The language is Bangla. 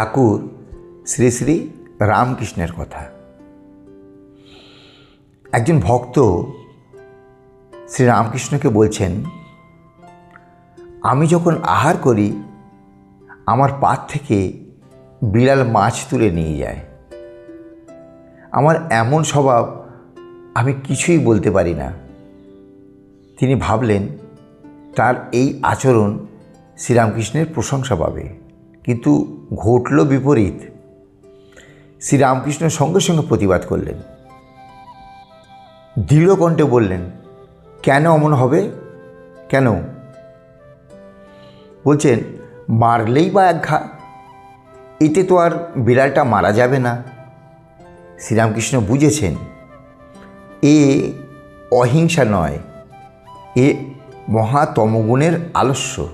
ঠাকুর শ্রী শ্রী রামকৃষ্ণের কথা। একজন ভক্ত শ্রী রামকৃষ্ণকে বলছেন, আমি যখন আহার করি, আমার পাত থেকে বিড়াল মাছ তুলে নিয়ে যায়। আমার এমন স্বভাব আমি কিছুই বলতে পারি না। তিনি ভাবলেন, তার এই আচরণ শ্রীরামকৃষ্ণের প্রশংসা পাবে। কিন্তু ঘটল বিপরীত। শ্রীরামকৃষ্ণ সঙ্গে সঙ্গে প্রতিবাদ করলেন। দৃঢ় কণ্ঠে বললেন, কেন অমন হবে? কেন? বলছেন, মারলেই বা এক ঘা এতে তো আর বিড়ালটা মারা যাবে না। শ্রীরামকৃষ্ণ বুঝেছেন, এ অহিংসা নয়, এ মহাতমগুণের আলস্য।